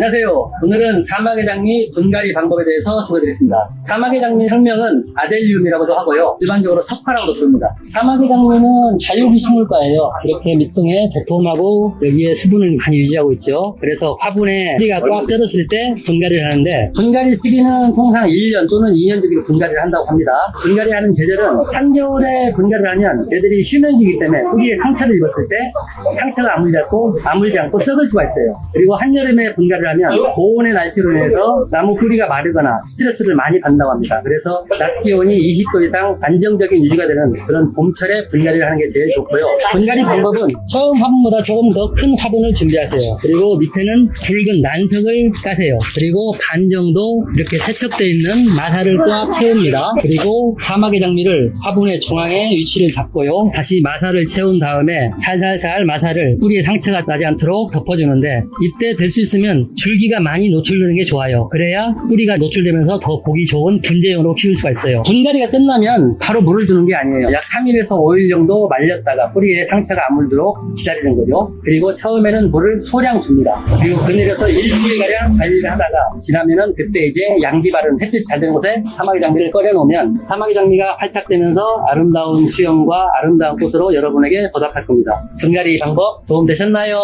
안녕하세요. 오늘은 사막의 장미 분갈이 방법에 대해서 소개드리겠습니다. 사막의 장미 학명은 아델리움이라고도 하고요. 일반적으로 석화라고도 부릅니다. 사막의 장미는 자유기 식물과예요. 이렇게 밑둥에 도톰하고 여기에 수분을 많이 유지하고 있죠. 그래서 화분에 뿌리가 꽉 젖었을 때 분갈이를 하는데 분갈이 시기는 통상 1년 또는 2년 주기로 분갈이를 한다고 합니다. 분갈이 하는 계절은 한겨울에 분갈이를 하면 얘들이 휴면기이기 때문에 뿌리에 상처를 입었을 때 상처가 아물지 않고 아물지 않고 썩을 수가 있어요. 그리고 한여름에 분갈이를 하면 고온의 날씨로 인해서 나무 뿌리가 마르거나 스트레스를 많이 받는다고 합니다. 그래서 낮 기온이 20도 이상 안정적인 유지가 되는 그런 봄철에 분갈이를 하는 게 제일 좋고요. 분갈이 방법은 처음 화분보다 조금 더 큰 화분을 준비하세요. 그리고 밑에는 굵은 난석을 까세요. 그리고 반 정도 이렇게 세척되어 있는 마사를 꽉 채웁니다. 그리고 사막의 장미를 화분의 중앙에 위치를 잡고요. 다시 마사를 채운 다음에 살살살 마사를 뿌리에 상처가 나지 않도록 덮어주는데 이때 될 수 있으면 줄기가 많이 노출되는 게 좋아요. 그래야 뿌리가 노출되면서 더 보기 좋은 분재용으로 키울 수가 있어요. 분갈이가 끝나면 바로 물을 주는 게 아니에요. 약 3일에서 5일 정도 말렸다가 뿌리에 상처가 안 물도록 기다리는 거죠. 그리고 처음에는 물을 소량 줍니다. 그리고 그늘에서 일주일가량 관리를 하다가 지나면은 그때 이제 양지 바른 햇빛이 잘 되는 곳에 사마귀 장미를 꺼내놓으면 사마귀 장미가 활착되면서 아름다운 수영과 아름다운 꽃으로 여러분에게 보답할 겁니다. 분갈이 방법 도움되셨나요?